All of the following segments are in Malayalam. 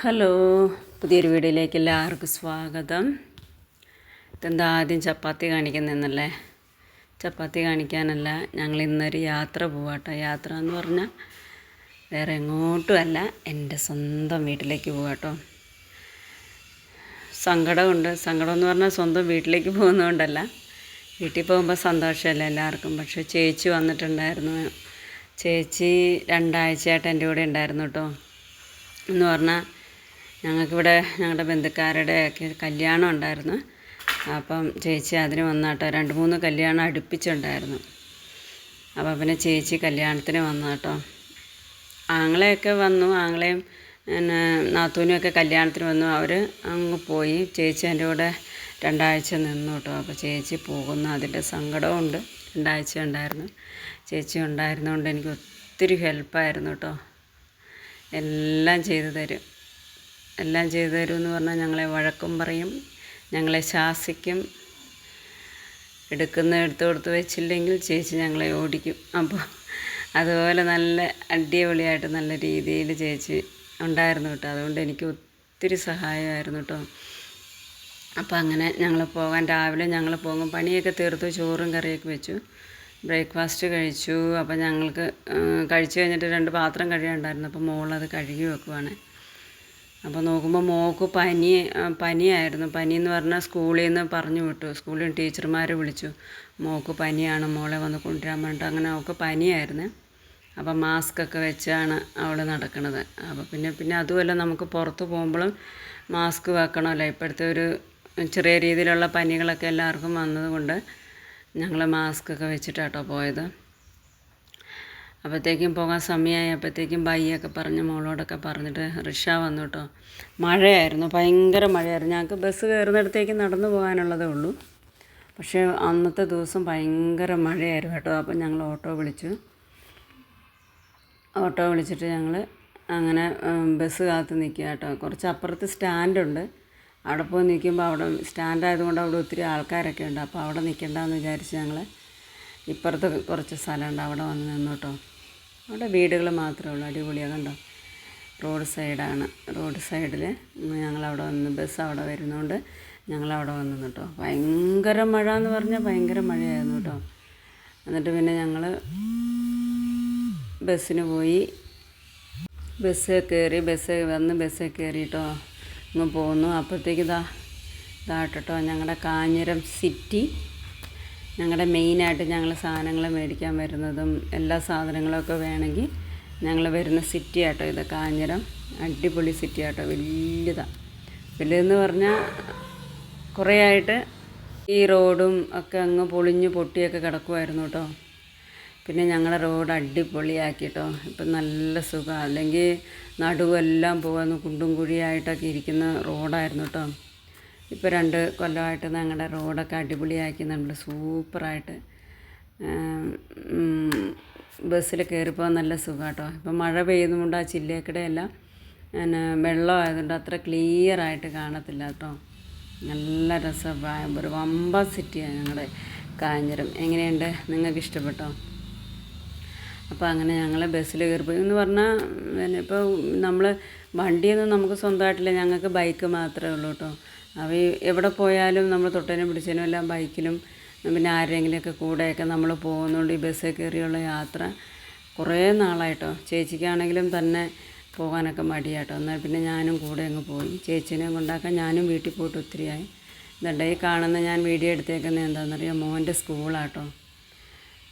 ഹലോ പുതിയൊരു വീഡിയോയിലേക്ക് എല്ലാവർക്കും സ്വാഗതം. ഇതെന്താ ആദ്യം ചപ്പാത്തി കാണിക്കുന്നതെന്നല്ലേ ചപ്പാത്തി കാണിക്കാനല്ല ഞങ്ങൾ ഇന്നൊരു യാത്ര പോവാട്ടോ. യാത്ര എന്ന് പറഞ്ഞാൽ വേറെ എങ്ങോട്ടുമല്ല എന്റെ സ്വന്തം വീട്ടിലേക്ക് പോവാട്ടോ. സങ്കടമുണ്ട്. സങ്കടം എന്ന് പറഞ്ഞാൽ സ്വന്തം വീട്ടിലേക്ക് പോകുന്നതുകൊണ്ടല്ല വീട്ടിൽ പോകുമ്പോൾ സന്തോഷമല്ല എല്ലാവർക്കും? പക്ഷേ ചേച്ചി വന്നിട്ടുണ്ടായിരുന്നു. ചേച്ചി രണ്ടാഴ്ചയായിട്ട് എന്റെ കൂടെ ഉണ്ടായിരുന്നു കേട്ടോ. എന്ന് പറഞ്ഞാൽ ഞങ്ങൾക്കിവിടെ ഞങ്ങളുടെ ബന്ധുക്കാരുടെ ഒക്കെ കല്യാണം ഉണ്ടായിരുന്നു. അപ്പം ചേച്ചി അതിന് വന്നാട്ടോ. രണ്ട് മൂന്ന് കല്യാണം അടുപ്പിച്ചുണ്ടായിരുന്നു. അപ്പോൾ പിന്നെ ചേച്ചി കല്യാണത്തിന് വന്നാട്ടോ. ആങ്ങളെയൊക്കെ വന്നു. ആങ്ങളെയും പിന്നെ നാത്തൂനെയൊക്കെ കല്യാണത്തിന് വന്നു. അവർ അങ്ങ് പോയി. ചേച്ചി എന്റെ കൂടെ രണ്ടാഴ്ച നിന്നു കേട്ടോ അപ്പോൾ ചേച്ചി പോകുന്നു. അതിന്റെ സങ്കടമുണ്ട് രണ്ടാഴ്ച ഉണ്ടായിരുന്നു. ചേച്ചി ഉണ്ടായിരുന്നതുകൊണ്ട് എനിക്ക് ഒത്തിരി ഹെൽപ്പായിരുന്നു കേട്ടോ. എല്ലാം ചെയ്തു തരും. എല്ലാം ചെയ്തു തരുമെന്ന് പറഞ്ഞാൽ ഞങ്ങളെ വഴക്കും പറയും ഞങ്ങളെ ശാസിക്കും. എടുക്കുന്ന എടുത്തു കൊടുത്ത് വെച്ചില്ലെങ്കിൽ ചേച്ചി ഞങ്ങളെ ഓടിക്കും. അപ്പോൾ അതുപോലെ നല്ല അടിപൊളിയായിട്ട് നല്ല രീതിയിൽ ചേച്ചി ഉണ്ടായിരുന്നു കേട്ടോ. അതുകൊണ്ട് എനിക്ക് ഒത്തിരി സഹായമായിരുന്നു കേട്ടോ. അപ്പോൾ അങ്ങനെ ഞങ്ങൾ പോകാൻ രാവിലെ ഞങ്ങൾ പോകും. പണിയൊക്കെ തീർത്തു ചോറും കറിയൊക്കെ വെച്ചു. ബ്രേക്ക്ഫാസ്റ്റ് കഴിച്ചു. അപ്പോൾ ഞങ്ങൾക്ക് കഴിച്ചു കഴിഞ്ഞിട്ട് രണ്ട് പാത്രം കഴുകാനുണ്ടായിരുന്നു അപ്പോൾ മോളത് കഴുകി വെക്കുവാണ്. അപ്പോൾ നോക്കുമ്പോൾ മോക്ക് പനി പനിയായിരുന്നു. പനി എന്ന് പറഞ്ഞാൽ സ്കൂളിൽ നിന്ന് പറഞ്ഞു വിട്ടു. സ്കൂളിൽ നിന്ന് ടീച്ചർമാർ വിളിച്ചു. മോക്ക് പനിയാണ് മോളെ വന്ന് കൊണ്ടുവരാൻ പറഞ്ഞിട്ട് അങ്ങനെ അവൾക്ക് പനിയായിരുന്നു. അപ്പം മാസ്ക് ഒക്കെ വെച്ചാണ് അവൾ നടക്കുന്നത് അപ്പോൾ പിന്നെ പിന്നെ അതുമല്ല നമുക്ക് പുറത്ത് പോകുമ്പോഴും മാസ്ക് വെക്കണമല്ലോ. ഇപ്പോഴത്തെ ഒരു ചെറിയ രീതിയിലുള്ള പനികളൊക്കെ എല്ലാവർക്കും വന്നതുകൊണ്ട് ഞങ്ങൾ മാസ്ക് ഒക്കെ വെച്ചിട്ടാട്ടോ പോയത്. അപ്പോഴത്തേക്കും പോകാൻ സമയമായപ്പോഴത്തേക്കും ബൈയൊക്കെ പറഞ്ഞ് മോളോടൊക്കെ പറഞ്ഞിട്ട് റിക്ഷ വന്നു കേട്ടോ മഴയായിരുന്നു ഭയങ്കര മഴയായിരുന്നു. ഞങ്ങൾക്ക് ബസ് കയറുന്നിടത്തേക്ക് നടന്നു പോകാനുള്ളതേ ഉള്ളൂ. പക്ഷേ അന്നത്തെ ദിവസം ഭയങ്കര മഴയായിരുന്നു കേട്ടോ. അപ്പം ഞങ്ങൾ ഓട്ടോ വിളിച്ചു. ഓട്ടോ വിളിച്ചിട്ട് ഞങ്ങൾ അങ്ങനെ ബസ് കാത്ത് നിൽക്കുക കേട്ടോ. കുറച്ച് അപ്പുറത്ത് സ്റ്റാൻഡുണ്ട്. അവിടെ പോയി നിൽക്കുമ്പോൾ അവിടെ സ്റ്റാൻഡ് ആയതുകൊണ്ട് അവിടെ ഒത്തിരി ആൾക്കാരൊക്കെ ഉണ്ട്. അപ്പോൾ അവിടെ നിൽക്കണ്ടെന്ന് വിചാരിച്ച് ഞങ്ങൾ ഇപ്പുറത്ത് കുറച്ച് സ്ഥലമുണ്ട്. അവിടെ വന്ന് നിന്നു കേട്ടോ. അവിടെ വീടുകൾ മാത്രമേ ഉള്ളൂ. അടിപൊളിയാണ് കണ്ടോ? റോഡ് സൈഡാണ്. റോഡ് സൈഡിൽ ഞങ്ങളവിടെ വന്ന് ബസ് അവിടെ വരുന്നതുകൊണ്ട് ഞങ്ങളവിടെ വന്നു കേട്ടോ ഭയങ്കര മഴ എന്ന് പറഞ്ഞാൽ ഭയങ്കര മഴയായിരുന്നു കേട്ടോ എന്നിട്ട് പിന്നെ ഞങ്ങൾ ബസ്സിന് പോയി. ബസ് കയറി ബസ് വന്ന് ബസ് കയറിയിട്ടോ ഇങ്ങ് പോന്നു. അപ്പോഴത്തേക്ക് ഇതാ ഇതാട്ടോ ഞങ്ങളുടെ കാഞ്ഞിരം സിറ്റി. ഞങ്ങളുടെ മെയിനായിട്ട് ഞങ്ങൾ സാധനങ്ങൾ മേടിക്കാൻ വരുന്നതും എല്ലാ സാധനങ്ങളൊക്കെ വേണമെങ്കിൽ ഞങ്ങൾ വരുന്ന സിറ്റി ആട്ടോ ഇത്. കാഞ്ഞിരം അടിപൊളി സിറ്റി ആട്ടോ വലിയതാണ് വലിയതെന്ന് പറഞ്ഞാൽ കുറേ ആയിട്ട് ഈ റോഡും ഒക്കെ അങ്ങ് പൊളിഞ്ഞ് പൊട്ടിയൊക്കെ കിടക്കുമായിരുന്നു കേട്ടോ. പിന്നെ ഞങ്ങളുടെ റോഡ് അടിപൊളിയാക്കി കേട്ടോ ഇപ്പം നല്ല സുഖം. അല്ലെങ്കിൽ നടുവെല്ലാം പോകുന്ന കുണ്ടും കുഴിയായിട്ടൊക്കെ ഇരിക്കുന്ന റോഡായിരുന്നു കേട്ടോ. ഇപ്പോൾ രണ്ട് കൊല്ലമായിട്ട് ഞങ്ങളുടെ റോഡൊക്കെ അടിപൊളിയാക്കി നമ്മൾ സൂപ്പറായിട്ട് ബസ്സിൽ കയറിപ്പോൾ നല്ല സുഖമാട്ടോ ഇപ്പം മഴ പെയ്യുന്നതുകൊണ്ട് ആ ചില്ലേക്കടയെല്ലാം പിന്നെ വെള്ളമായതുകൊണ്ട് അത്ര ക്ലിയർ ആയിട്ട് കാണത്തില്ല കേട്ടോ നല്ല രസം ഒരു വമ്പ സിറ്റിയാണ് ഞങ്ങളുടെ കാഞ്ഞിരം. എങ്ങനെയുണ്ട്? നിങ്ങൾക്ക് ഇഷ്ടപ്പെട്ടോ? അപ്പോൾ അങ്ങനെ ഞങ്ങൾ ബസ്സിൽ കയറിപ്പോയി എന്ന് പറഞ്ഞാൽ പിന്നെ ഇപ്പോൾ നമ്മൾ വണ്ടിയൊന്നും നമുക്ക് സ്വന്തമായിട്ടില്ല. ഞങ്ങൾക്ക് ബൈക്ക് മാത്രമേ ഉള്ളൂ കേട്ടോ അവ എവിടെ പോയാലും നമ്മൾ തൊട്ടേനും പിടിച്ചതിനും എല്ലാം ബൈക്കിലും പിന്നെ ആരെങ്കിലുമൊക്കെ കൂടെയൊക്കെ നമ്മൾ പോകുന്നതുകൊണ്ട് ഈ ബസ്സിൽ കയറിയുള്ള യാത്ര കുറേ നാളായിട്ടോ. ചേച്ചിക്കാണെങ്കിലും തന്നെ പോകാനൊക്കെ മടിയാട്ടോ. എന്നാൽ പിന്നെ ഞാനും കൂടെ അങ്ങ് പോയി. ചേച്ചീനെ കൊണ്ടാക്കാൻ ഞാനും വീട്ടിൽ പോയിട്ട് ഒത്തിരിയായി. ഇതുണ്ട് ഈ കാണുന്ന ഞാൻ വീഡിയോ എടുത്തേക്കുന്നത് എന്താണെന്നറിയാം? മോന്റെ സ്കൂളാട്ടോ.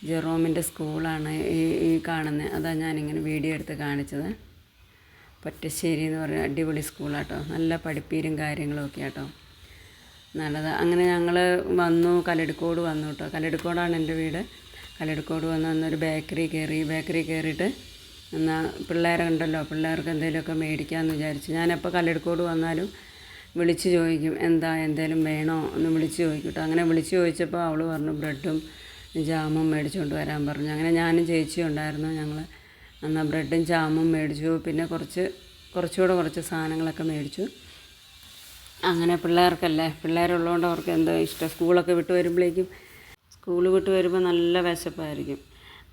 ജെറോമിന്റെ സ്കൂളാണ് ഈ ഈ കാണുന്നത്. അതാണ് ഞാനിങ്ങനെ വീഡിയോ എടുത്ത് കാണിച്ചത്. പൊറ്റശ്ശേരി എന്ന് പറഞ്ഞ അടിപൊളി സ്കൂളാട്ടോ. നല്ല പഠിപ്പീരും കാര്യങ്ങളും ഒക്കെ ആട്ടോ. നല്ലത്. അങ്ങനെ ഞങ്ങൾ വന്നു കല്ലടിക്കോട് വന്നു കേട്ടോ കല്ലടിക്കോടാണ് എന്റെ വീട്. കല്ലടിക്കോട് വന്ന് അന്നൊരു ബേക്കറി കയറി ബേക്കറി കയറിയിട്ട് എന്നാൽ പിള്ളേരെ ഉണ്ടല്ലോ പിള്ളേർക്ക് എന്തെങ്കിലുമൊക്കെ മേടിക്കാമെന്ന് വിചാരിച്ചു. ഞാനപ്പോൾ കല്ലടിക്കോട് വന്നാലും വിളിച്ച് ചോദിക്കും എന്താ എന്തേലും വേണോ? എന്ന് വിളിച്ച് ചോദിക്കും കേട്ടോ അങ്ങനെ വിളിച്ച് ചോദിച്ചപ്പോൾ അവൾ പറഞ്ഞു ബ്രെഡും ജാമും മേടിച്ചുകൊണ്ട് വരാൻ പറഞ്ഞു. അങ്ങനെ ഞാനും ചേച്ചിയും ഉണ്ടായിരുന്നു ഞങ്ങൾ എന്നാൽ ബ്രെഡും ജാമും മേടിച്ചു. പിന്നെ കുറച്ച് കുറച്ചുകൂടെ കുറച്ച് സാധനങ്ങളൊക്കെ മേടിച്ചു. അങ്ങനെ പിള്ളേർക്കല്ലേ പിള്ളേരുള്ളതുകൊണ്ട് അവർക്ക് എന്തോ ഇഷ്ടം? സ്കൂളൊക്കെ വിട്ട് വരുമ്പോഴേക്കും സ്കൂൾ വിട്ട് വരുമ്പോൾ നല്ല വിശപ്പായിരിക്കും.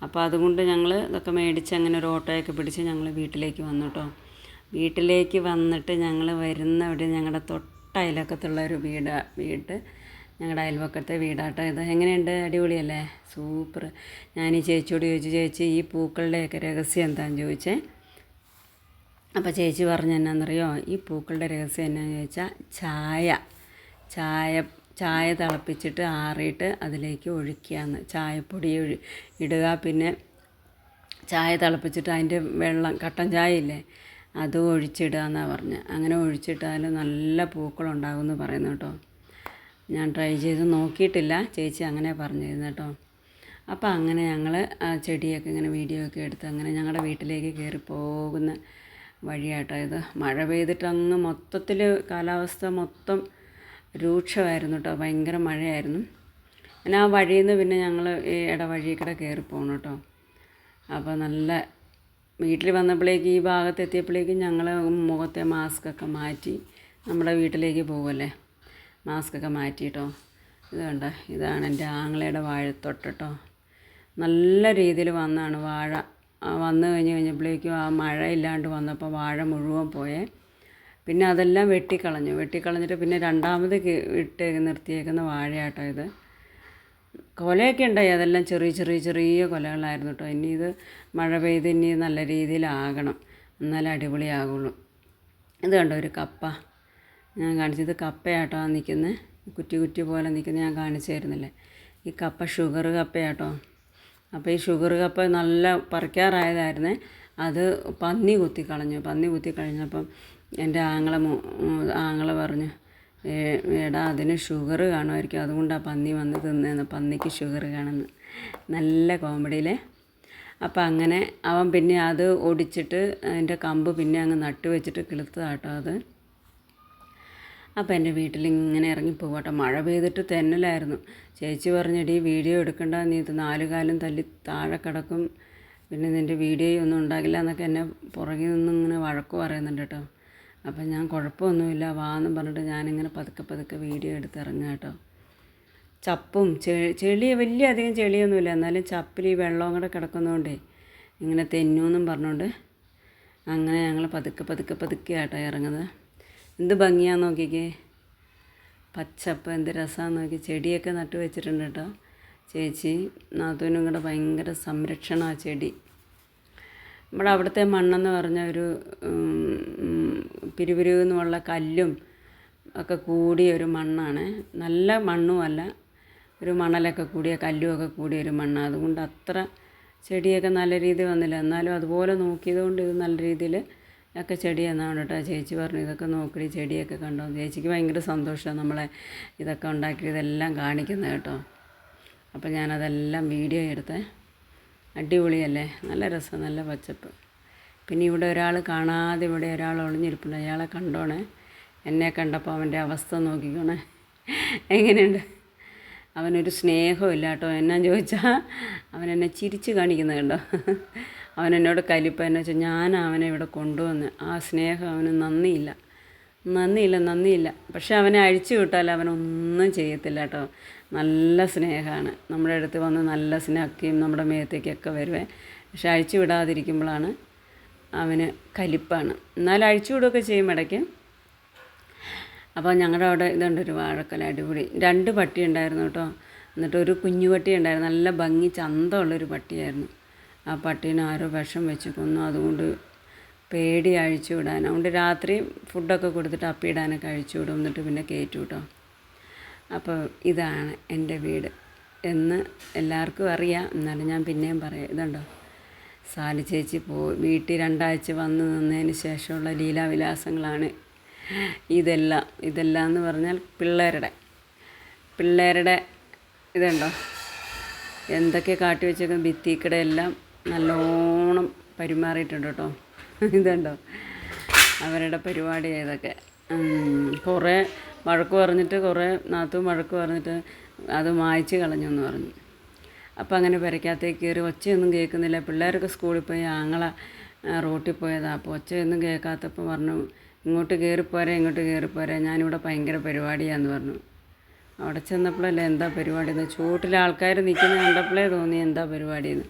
അപ്പോൾ അതുകൊണ്ട് ഞങ്ങൾ ഇതൊക്കെ മേടിച്ച് അങ്ങനെ ഒരു ഓട്ടോയൊക്കെ പിടിച്ച് ഞങ്ങൾ വീട്ടിലേക്ക് വന്നു കേട്ടോ വീട്ടിലേക്ക് വന്നിട്ട് ഞങ്ങൾ വരുന്ന ഇവിടെ ഞങ്ങളുടെ തൊട്ട അയലക്കത്തുള്ള ഒരു വീട് വീട്. ഞങ്ങളുടെ അയൽവക്കത്തെ വീടാട്ടോ ഇത്. എങ്ങനെയുണ്ട്? അടിപൊളിയല്ലേ? സൂപ്പർ ഞാൻ ഈ ചേച്ചിയോട് ചോദിച്ചു ചേച്ചി ഈ പൂക്കളുടെയൊക്കെ രഹസ്യം എന്താണെന്ന് ചോദിച്ചേ? അപ്പോൾ ചേച്ചി പറഞ്ഞു എന്നാണെന്നറിയോ ഈ പൂക്കളുടെ രഹസ്യം എന്നാന്ന് ചോദിച്ചാൽ ചായ. ചായ ചായ തിളപ്പിച്ചിട്ട് ആറിയിട്ട് അതിലേക്ക് ഒഴിക്കുകയെന്ന് ചായപ്പൊടി ഒഴി ഇടുക. പിന്നെ ചായ തിളപ്പിച്ചിട്ട് അതിന്റെ വെള്ളം കട്ടൻ ചായ ഇല്ലേ അത് ഒഴിച്ചിടുക എന്നാണ് പറഞ്ഞത് അങ്ങനെ ഒഴിച്ചിട്ടാൽ നല്ല പൂക്കളുണ്ടാകുമെന്ന് പറയുന്നു കേട്ടോ. ഞാൻ ട്രൈ ചെയ്ത് നോക്കിയിട്ടില്ല. ചേച്ചി അങ്ങനെ പറഞ്ഞിരുന്നു കേട്ടോ. അപ്പോൾ അങ്ങനെ ഞങ്ങൾ ആ ചെടിയൊക്കെ ഇങ്ങനെ വീഡിയോ ഒക്കെ എടുത്ത് അങ്ങനെ ഞങ്ങളുടെ വീട്ടിലേക്ക് കയറി പോകുന്ന വഴിയാട്ടോ ഇത്. മഴ പെയ്തിട്ട് അങ്ങ് മൊത്തത്തിൽ കാലാവസ്ഥ മൊത്തം രൂക്ഷമായിരുന്നു കേട്ടോ. ഭയങ്കര മഴയായിരുന്നു. പിന്നെ ആ വഴിയിൽ നിന്ന് പിന്നെ ഞങ്ങൾ ഈ ഇടവഴി കൂടെ കയറി കേട്ടോ. അപ്പോൾ നല്ല വീട്ടിൽ വന്നപ്പോഴേക്കും ഈ ഭാഗത്ത് എത്തിയപ്പോഴേക്കും ഞങ്ങൾ മുഖത്തെ മാസ്കൊക്കെ മാറ്റി നമ്മുടെ വീട്ടിലേക്ക് പോകുമല്ലേ മാസ്കൊക്കെ മാറ്റിയിട്ടോ. ഇത് കണ്ട? ഇതാണ് എന്റെ ആങ്ങളയുടെ വാഴത്തൊട്ട് കേട്ടോ നല്ല രീതിയിൽ വന്നാണ് വാഴ. വന്നു കഴിഞ്ഞ് കഴിഞ്ഞപ്പോഴേക്കും ആ മഴ ഇല്ലാണ്ട് വന്നപ്പോൾ വാഴ മുഴുവൻ പോയേ. പിന്നെ അതെല്ലാം വെട്ടിക്കളഞ്ഞു. വെട്ടിക്കളഞ്ഞിട്ട് പിന്നെ രണ്ടാമത് ഇട്ട് നിർത്തിയേക്കുന്ന വാഴയാട്ടോ ഇത്. കൊലയൊക്കെ ഉണ്ടായി. അതെല്ലാം ചെറിയ ചെറിയ ചെറിയ കൊലകളായിരുന്നു കേട്ടോ. ഇനി ഇത് മഴ പെയ്ത് ഇനി നല്ല രീതിയിലാകണം. എന്നാലേ അടിപൊളിയാകുള്ളൂ ഇത് കണ്ടോ? ഒരു കപ്പ. ഞാൻ കാണിച്ചത് കപ്പയാട്ടോ നിൽക്കുന്നത് കുറ്റി കുറ്റി പോലെ നിൽക്കുന്നത് ഞാൻ കാണിച്ചു ഈ കപ്പ ഷുഗർ കപ്പയാട്ടോ. അപ്പോൾ ഈ ഷുഗർ കപ്പ നല്ല പറിക്കാറായതായിരുന്നേ. അത് പന്നി കുത്തിക്കളഞ്ഞു പന്നി കുത്തി കഴിഞ്ഞപ്പം എന്റെ ആങ്ങളെ ആങ്ങളെ പറഞ്ഞു എടാ അതിന് ഷുഗർ കാണുമായിരിക്കും. അതുകൊണ്ടാണ് പന്നി വന്ന് തിന്നതെന്ന് പന്നിക്ക് ഷുഗർ കാണുന്ന. നല്ല കോമഡിയിലെ. അപ്പം അങ്ങനെ അവൻ പിന്നെ അത് ഒടിച്ചിട്ട് അതിന്റെ കമ്പ് പിന്നെ അങ്ങ് നട്ട് വെച്ചിട്ട് കിളുത്തതാട്ടോ അത്. അപ്പോൾ എന്റെ വീട്ടിൽ ഇങ്ങനെ ഇറങ്ങി പോകട്ടെ മഴ പെയ്തിട്ട് തെന്നലായിരുന്നു. ചേച്ചി പറഞ്ഞടി വീഡിയോ എടുക്കണ്ട നീ ഇത് നാല് തല്ലി താഴെ കിടക്കും. പിന്നെ നിന്റെ വീഡിയോ ഒന്നും ഉണ്ടാകില്ല എന്നൊക്കെ എന്നെ പുറകിൽ നിന്നും ഇങ്ങനെ വഴക്ക് പറയുന്നുണ്ട് കേട്ടോ. അപ്പം ഞാൻ കുഴപ്പമൊന്നുമില്ല വാന്നും പറഞ്ഞിട്ട് ഞാനിങ്ങനെ പതുക്കെ പതുക്കെ വീഡിയോ എടുത്ത് ഇറങ്ങുക കേട്ടോ. ചപ്പും ചെ- ചെളി വലിയ അധികം ചെളിയൊന്നുമില്ല. എന്നാലും ചപ്പിൽ ഈ വെള്ളവും കൂടെ കിടക്കുന്നതുകൊണ്ടേ ഇങ്ങനെ തെന്നു എന്നും പറഞ്ഞുകൊണ്ട് അങ്ങനെ ഞങ്ങൾ പതുക്കെ പതുക്കെ പതുക്കെ ആട്ടോ ഇറങ്ങുന്നത്. എന്ത് ഭംഗിയാന്ന് നോക്കിക്കേ. പച്ചപ്പ് എന്ത് രസമാണെന്ന് നോക്കി. ചെടിയൊക്കെ നട്ടു വെച്ചിട്ടുണ്ട് കേട്ടോ. ചേച്ചി നാത്തൂനും കൂടെ ഭയങ്കര സംരക്ഷണമാണ് ചെടി. നമ്മുടെ അവിടുത്തെ മണ്ണെന്ന് പറഞ്ഞ ഒരു പിരിപിരിവെന്നുള്ള കല്ലും ഒക്കെ കൂടിയ ഒരു മണ്ണാണ്. നല്ല മണ്ണുമല്ല ഒരു മണലൊക്കെ കൂടിയ കല്ലുമൊക്കെ കൂടിയ ഒരു മണ്ണാണ് അതുകൊണ്ട് അത്ര ചെടിയൊക്കെ നല്ല രീതിയിൽ വന്നില്ല. എന്നാലും അതുപോലെ നോക്കിയത് കൊണ്ട് ഇത് നല്ല രീതിയിൽ ഒക്കെ ചെടി എന്നാണ് കേട്ടോ ചേച്ചി പറഞ്ഞു ഇതൊക്കെ നോക്കി ചെടിയൊക്കെ കണ്ടോ? ചേച്ചിക്ക് ഭയങ്കര സന്തോഷമാണ് നമ്മളെ ഇതൊക്കെ ഉണ്ടാക്കി ഇതെല്ലാം കാണിക്കുന്നത് കേട്ടോ. അപ്പോൾ ഞാനതെല്ലാം വീഡിയോ എടുത്തേ. അടിപൊളിയല്ലേ? നല്ല രസം നല്ല പച്ചപ്പ്. പിന്നെ ഇവിടെ ഒരാൾ കാണാതെ ഇവിടെ ഒരാൾ ഒളിഞ്ഞിരിപ്പുണ്ട്. അയാളെ കണ്ടോണേ? എന്നെ കണ്ടപ്പോൾ അവന്റെ അവസ്ഥ നോക്കിക്കോണേ. എങ്ങനെയുണ്ട്? അവനൊരു സ്നേഹമില്ല കേട്ടോ. എന്നാ ചോദിച്ചാൽ അവൻ എന്നെ ചിരിച്ച് കാണിക്കുന്നത് കണ്ടോ അവൻ എന്നോട് കലിപ്പ എന്നു വെച്ചാൽ ഞാൻ അവനെ ഇവിടെ കൊണ്ടുവന്ന് ആ സ്നേഹം അവന് നന്ദിയില്ല. നന്ദിയില്ല നന്ദിയില്ല. പക്ഷെ അവനെ അഴിച്ചു വിട്ടാൽ അവനൊന്നും ചെയ്യത്തില്ല കേട്ടോ. നല്ല സ്നേഹമാണ്. നമ്മുടെ അടുത്ത് വന്ന് നല്ല സ്നേഹക്കെയും നമ്മുടെ മേത്തേക്കൊക്കെ വരുവേ. പക്ഷെ അഴിച്ചു വിടാതിരിക്കുമ്പോഴാണ് അവന് കലിപ്പാണ്. എന്നാലും അഴിച്ചു വിടുകയൊക്കെ ചെയ്യും ഇടയ്ക്ക്. അപ്പോൾ ഞങ്ങളുടെ അവിടെ ഇതുണ്ട് ഒരു വാഴക്കല അടിപൊളി. രണ്ട് പട്ടി ഉണ്ടായിരുന്നു കേട്ടോ. എന്നിട്ട് ഒരു കുഞ്ഞു പട്ടി ഉണ്ടായിരുന്നു. നല്ല ഭംഗി ചന്തമുള്ളൊരു പട്ടിയായിരുന്നു. ആ പട്ടീനെ ആരോ വിഷം വെച്ച് കൊന്നു. അതുകൊണ്ട് പേടി അഴിച്ചു വിടാൻ. അതുകൊണ്ട് രാത്രി ഫുഡൊക്കെ കൊടുത്തിട്ട് അപ്പിയിടാനൊക്കെ അഴിച്ചു വിടും. എന്നിട്ട് പിന്നെ കയറ്റു കേട്ടോ അപ്പോൾ ഇതാണ് എന്റെ വീട്. എന്ന് എല്ലാവർക്കും അറിയാം. എന്നാലും ഞാൻ പിന്നെയും പറയാം. ഇതുണ്ടോ? സാലി ചേച്ചി പോയി വീട്ടിൽ രണ്ടാഴ്ച വന്ന് നിന്നതിന് ശേഷമുള്ള ലീലാവിലാസങ്ങളാണ് ഇതെല്ലാം. ഇതെല്ലാം എന്ന് പറഞ്ഞാൽ പിള്ളേരുടെ. പിള്ളേരുടെ ഇതുണ്ടോ? എന്തൊക്കെ കാട്ടി വെച്ചേക്കും ഭിത്തിക്കടെ എല്ലാം നല്ലോണം പെരുമാറിയിട്ടുണ്ട് കേട്ടോ. ഇതുണ്ടോ? അവരുടെ പരിപാടി ഇതൊക്കെ കുറേ വഴക്ക് പറഞ്ഞിട്ട് കുറേ നാത്തും വഴക്ക് പറഞ്ഞിട്ട് അത് മായ്ച്ച് കളഞ്ഞു എന്ന് പറഞ്ഞു. അപ്പോൾ അങ്ങനെ പെരയ്ക്കകത്തേക്ക് കയറി ഒച്ചയൊന്നും കേൾക്കുന്നില്ല. പിള്ളേരൊക്കെ സ്കൂളിൽ പോയി ആങ്ങള റോട്ടിൽ പോയതാണ് അപ്പോൾ ഒച്ചയൊന്നും കേൾക്കാത്തപ്പോൾ പറഞ്ഞു ഇങ്ങോട്ട് കയറിപ്പോരെ ഇങ്ങോട്ട് കയറിപ്പോരെ ഞാനിവിടെ ഭയങ്കര പരിപാടിയാന്ന് പറഞ്ഞു. അവിടെ ചെന്നപ്പോഴല്ലേ എന്താ പരിപാടി എന്ന്. ചൂട്ടിൽ ആൾക്കാർ നിൽക്കുന്ന കണ്ടപ്പോഴേ തോന്നി എന്താ പരിപാടിയെന്ന്.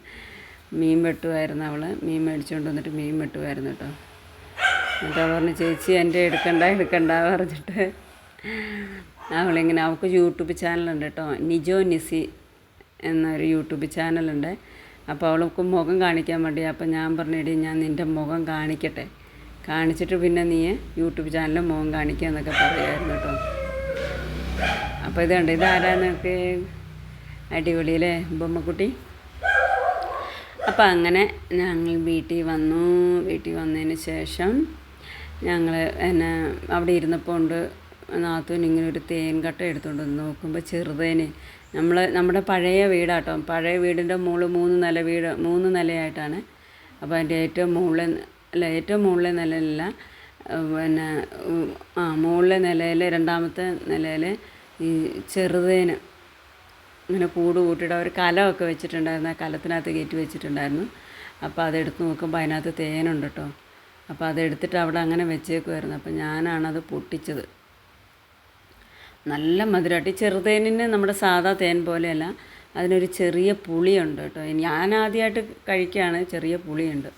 മീൻ വെട്ടുമായിരുന്നു അവൾ മീൻ മേടിച്ചുകൊണ്ട് വന്നിട്ട് മീൻ വെട്ടുമായിരുന്നു കേട്ടോ. എന്നിട്ട് അവൾ പറഞ്ഞു ചേച്ചി എന്റെ എടുക്കണ്ട എടുക്കണ്ട പറഞ്ഞിട്ട് അവളിങ്ങനെ അവൾക്ക് യൂട്യൂബ് ചാനലുണ്ട് കേട്ടോ. നിജോ നിസി എന്നൊരു യൂട്യൂബ് ചാനലുണ്ട്. അപ്പോൾ അവൾക്ക് മുഖം കാണിക്കാൻ വേണ്ടി അപ്പോൾ ഞാൻ പറഞ്ഞിടി ഞാൻ നിന്റെ മുഖം കാണിക്കട്ടെ. കാണിച്ചിട്ട് പിന്നെ നീ യൂട്യൂബ് ചാനലിൽ മുഖം കാണിക്കുക എന്നൊക്കെ പറയുമായിരുന്നു കേട്ടോ. അപ്പോൾ ഇതുണ്ട് ഇതാരാന്നൊക്കെ അടിപൊളിയിലെ ബൊമ്മക്കുട്ടി? അപ്പോൾ അങ്ങനെ ഞങ്ങൾ വീട്ടിൽ വന്നു. വീട്ടിൽ വന്നതിന് ശേഷം ഞങ്ങൾ എന്നെ അവിടെ ഇരുന്നപ്പോൾ ഉണ്ട് നാത്തൂൻ ഇങ്ങനെ ഒരു തേൻ കട്ട എടുത്തുകൊണ്ട് നോക്കുമ്പോൾ ചെറുതേന്. നമ്മൾ നമ്മുടെ പഴയ വീടാട്ടോ. പഴയ വീടിന്റെ മുകളിൽ മൂന്ന് നില വീട് മൂന്ന് നിലയായിട്ടാണ്. അപ്പോൾ അതിന്റെ ഏറ്റവും മുകളിൽ അല്ല ഏറ്റവും മുകളിലെ നിലയിലല്ല പിന്നെ ആ മുകളിലെ നിലയിൽ രണ്ടാമത്തെ നിലയിൽ ഈ ചെറുതേന് ഇങ്ങനെ കൂട് കൂട്ടിയിട്ട് അവർ കലമൊക്കെ വെച്ചിട്ടുണ്ടായിരുന്നു. ആ കലത്തിനകത്ത് കയറ്റി വെച്ചിട്ടുണ്ടായിരുന്നു. അപ്പോൾ അതെടുത്ത് നോക്കുമ്പോൾ അതിനകത്ത് തേനുണ്ട് കേട്ടോ അപ്പോൾ അതെടുത്തിട്ട് അവിടെ അങ്ങനെ വെച്ചേക്കുമായിരുന്നു അപ്പോൾ ഞാനാണത് പൊട്ടിച്ചത്. നല്ല മധുരമായിട്ട് ഈ ചെറുതേനിന് നമ്മുടെ സാധാ തേൻ പോലെയല്ല അതിനൊരു ചെറിയ പുളിയുണ്ട് കേട്ടോ ഞാൻ ആദ്യമായിട്ട് കഴിക്കുകയാണ് ചെറിയ പുളിയുണ്ട്.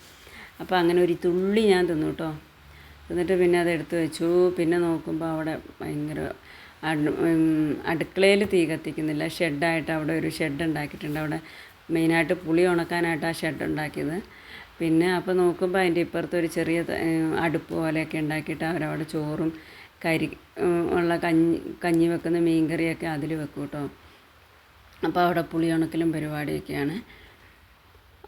അപ്പോൾ അങ്ങനെ ഒരു തുള്ളി ഞാൻ തിന്നു കേട്ടോ എന്നിട്ട് പിന്നെ അത് എടുത്ത് വെച്ചു. പിന്നെ നോക്കുമ്പോൾ അവിടെ ഭയങ്കര അടുക്കളയിൽ തീ കത്തിക്കുന്നില്ല. ഷെഡായിട്ട് അവിടെ ഒരു ഷെഡ് ഉണ്ടാക്കിയിട്ടുണ്ട്. അവിടെ മെയിനായിട്ട് പുളി ഉണക്കാനായിട്ട് ആ ഷെഡ് ഉണ്ടാക്കിയത്. പിന്നെ അപ്പോൾ നോക്കുമ്പോൾ അതിന്റെ ഇപ്പുറത്ത് ഒരു ചെറിയ അടുപ്പ് പോലെയൊക്കെ ഉണ്ടാക്കിയിട്ട് അവരവിടെ ചോറും കരി ഉള്ള കഞ്ഞി കഞ്ഞി വെക്കുന്ന മീൻകറിയൊക്കെ അതിൽ വെക്കും കേട്ടോ. അപ്പോൾ അവിടെ പുളി ഉണക്കലും പരിപാടിയൊക്കെയാണ്.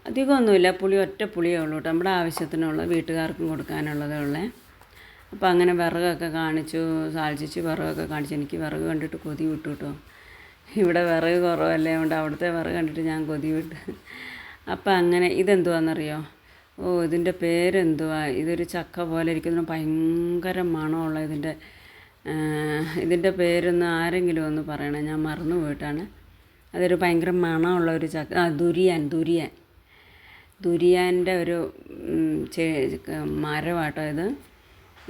അധികമൊന്നുമില്ല. പുളി ഒറ്റ പുളിയേ ഉള്ളൂ കേട്ടോ. നമ്മുടെ ആവശ്യത്തിനുള്ള വീട്ടുകാർക്കും കൊടുക്കാനുള്ളതേ ഉള്ളേ. അപ്പോൾ അങ്ങനെ വിറകൊക്കെ കാണിച്ചു സാധിച്ചു വിറകൊക്കെ കാണിച്ചു. എനിക്ക് വിറക് കണ്ടിട്ട് കൊതി വിട്ടു കേട്ടോ ഇവിടെ വിറക് കുറവല്ലേ കൊണ്ട് അവിടുത്തെ വിറക് കണ്ടിട്ട് ഞാൻ കൊതി വിട്ടു. അപ്പോൾ അങ്ങനെ ഇതെന്തുവാണെന്നറിയോ ഓ ഇതിന്റെ പേരെന്തുവാ? ഇതൊരു ചക്ക പോലെ ഇരിക്കുന്ന. ഭയങ്കര മണമുള്ള ഇതിന്റെ ഇതിന്റെ പേരൊന്ന് ആരെങ്കിലും ഒന്ന് പറയണേ. ഞാൻ മറന്നു പോയിട്ടാണ്. അതൊരു ഭയങ്കര മണമുള്ള ഒരു ചക്ക ആ ദുരിയാൻ ദുരിയാൻ. ദുരിയാന്റെ ഒരു മരമാട്ടോ ഇത്.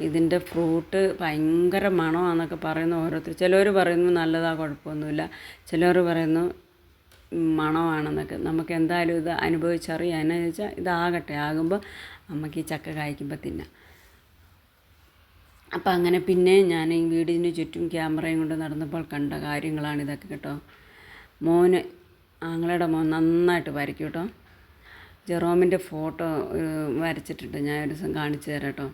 ഇതിന്റെ ഫ്രൂട്ട് ഭയങ്കര മണമാണെന്നൊക്കെ പറയുന്നു ഓരോരുത്തർ. ചിലർ പറയുന്നു നല്ലതാ കുഴപ്പമൊന്നുമില്ല. ചിലർ പറയുന്നു മണമാണെന്നൊക്കെ. നമുക്ക് എന്തായാലും ഇത് അനുഭവിച്ചറിയാം. എന്നാന്ന് വെച്ചാൽ ഇതാകട്ടെ. ആകുമ്പോൾ അമ്മയ്ക്ക് ഈ ചക്ക കായ്ക്കുമ്പോൾ തിന്നാം. അപ്പം അങ്ങനെ പിന്നെ ഞാൻ ഈ വീടിന് ചുറ്റും ക്യാമറയും കൊണ്ട് നടന്നപ്പോൾ കണ്ട കാര്യങ്ങളാണ് ഇതൊക്കെ കേട്ടോ. മോന് ആങ്ങളുടെ മോൻ നന്നായിട്ട് വരയ്ക്കും കേട്ടോ. ജെറോമിന്റെ ഫോട്ടോ വരച്ചിട്ടുണ്ട്. ഞാൻ ഒരു ദിവസം കാണിച്ചു തരാം കേട്ടോ.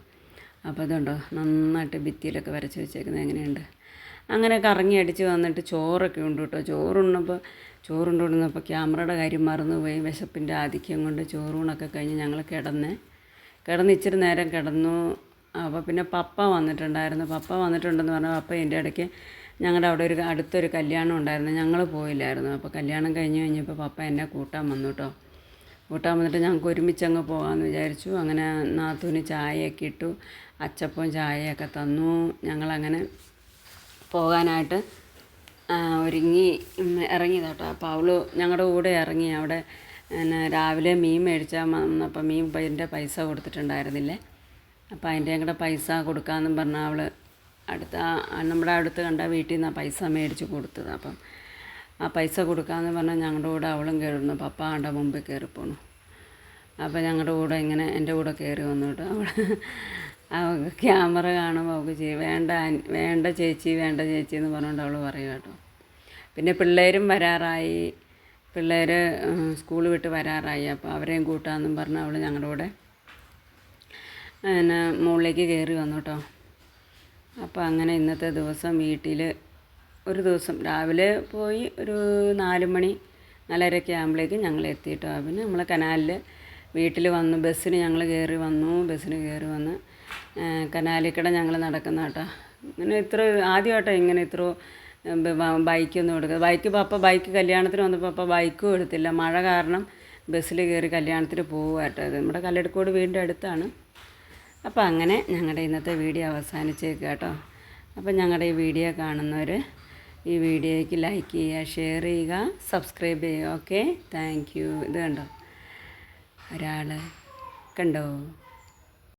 അപ്പോൾ അതുണ്ടോ നന്നായിട്ട് ഭിത്തിയിലൊക്കെ വരച്ച് വെച്ചേക്കുന്നത് എങ്ങനെയുണ്ട്? അങ്ങനെ കറങ്ങി അടിച്ച് വന്നിട്ട് ചോറൊക്കെ ഉണ്ട് കേട്ടോ. ചോറുണ്ണപ്പോൾ ചോറുണ്ടോടുന്നപ്പോൾ ക്യാമറയുടെ കാര്യം മറന്നുപോയി. വിശപ്പിന്റെ ആധിക്യം കൊണ്ട് ചോറൂണൊക്കെ കഴിഞ്ഞ് ഞങ്ങൾ കിടന്ന് കിടന്ന് ഇച്ചിരി നേരം കിടന്നു. അപ്പോൾ പിന്നെ പപ്പ വന്നിട്ടുണ്ടായിരുന്നു. പപ്പ വന്നിട്ടുണ്ടെന്ന് പറഞ്ഞാൽ പപ്പ എന്റെ ഇടയ്ക്ക് ഞങ്ങളുടെ അവിടെ ഒരു അടുത്തൊരു കല്യാണം ഉണ്ടായിരുന്നു. ഞങ്ങൾ പോയില്ലായിരുന്നു. അപ്പോൾ കല്യാണം കഴിഞ്ഞ് കഴിഞ്ഞപ്പോൾ പപ്പ എന്നെ കൂട്ടാൻ വന്നു കേട്ടോ. കൂട്ടാൻ വന്നിട്ട് ഞങ്ങൾക്ക് ഒരുമിച്ച് അങ്ങ് പോകാമെന്ന് വിചാരിച്ചു. അങ്ങനെ നാത്തൂന് ചായയൊക്കെ ഇട്ടു. അച്ചപ്പവും ചായയൊക്കെ തന്നു. ഞങ്ങളങ്ങനെ പോകാനായിട്ട് ഒരുങ്ങി ഇറങ്ങി ഇറങ്ങിയതാ കേട്ടോ അപ്പോൾ അവൾ ഞങ്ങളുടെ കൂടെ ഇറങ്ങി. അവിടെ പിന്നെ രാവിലെ മീൻ മേടിച്ചാൽ വന്നപ്പോൾ മീൻ അതിന്റെ പൈസ കൊടുത്തിട്ടുണ്ടായിരുന്നില്ലേ. അപ്പോൾ അതിന്റെ കൂടെ പൈസ കൊടുക്കാമെന്നും പറഞ്ഞാൽ അവൾ അടുത്ത നമ്മുടെ അടുത്ത് കണ്ട വീട്ടിൽ നിന്ന് പൈസ മേടിച്ച് കൊടുത്തത്. അപ്പം ആ പൈസ കൊടുക്കാമെന്ന് പറഞ്ഞാൽ ഞങ്ങളുടെ കൂടെ അവളും കയറുന്നു പപ്പ ആണ്ട മുമ്പിൽ കയറി പോണു അപ്പോൾ ഞങ്ങളുടെ കൂടെ ഇങ്ങനെ എന്റെ കൂടെ കയറി വന്നു കേട്ടോ അവൾ അവൾക്ക് ക്യാമറ കാണുമ്പോൾ അവൾക്ക് ചെയ്യും വേണ്ട വേണ്ട ചേച്ചി വേണ്ട ചേച്ചി എന്ന് പറഞ്ഞുകൊണ്ട് അവൾ പറയും കേട്ടോ. പിന്നെ പിള്ളേരും വരാറായി. പിള്ളേർ സ്കൂൾ വിട്ട് വരാറായി. അപ്പോൾ അവരെയും കൂട്ടാമെന്നും പറഞ്ഞ് അവൾ ഞങ്ങളുടെ കൂടെ പിന്നെ മുകളിലേക്ക് കയറി വന്നു കേട്ടോ അപ്പോൾ അങ്ങനെ ഇന്നത്തെ ദിവസം വീട്ടിൽ ഒരു ദിവസം രാവിലെ പോയി ഒരു നാല് മണി നാലരയൊക്കെ ആകുമ്പോഴേക്കും ഞങ്ങൾ എത്തിയിട്ടോ പിന്നെ നമ്മൾ കനാലിൽ വീട്ടിൽ വന്നു ബസ്സിന് ഞങ്ങൾ കയറി വന്നു ബസ്സിന് കയറി വന്ന് കനാലിൽ കൂടെ ഞങ്ങൾ നടക്കുന്ന കേട്ടോ ഇങ്ങനെ ഇത്ര ആദ്യമായിട്ടോ ഇങ്ങനെ ഇത്ര ബൈക്കൊന്നും എടുക്കുക ബൈക്ക് പപ്പ ബൈക്ക് കല്യാണത്തിന് വന്നപ്പോൾ പപ്പ ബൈക്കും എടുത്തില്ല. മഴ കാരണം ബസ്സിൽ കയറി കല്യാണത്തിന് ഇത്. നമ്മുടെ കല്ലെടുക്കോട് വീടിന്റെ അടുത്താണ്. അപ്പോൾ അങ്ങനെ ഞങ്ങളുടെ ഇന്നത്തെ വീഡിയോ അവസാനിച്ചേക്ക് കേട്ടോ അപ്പോൾ ഞങ്ങളുടെ ഈ വീഡിയോ കാണുന്നവർ ഈ വീഡിയോയ്ക്ക് ലൈക്ക് ചെയ്യുക ഷെയർ ചെയ്യുക സബ്സ്ക്രൈബ് ചെയ്യുക. ഓക്കെ? Thank you. ഇത് കണ്ടോ? ഒരാൾ കണ്ടോ?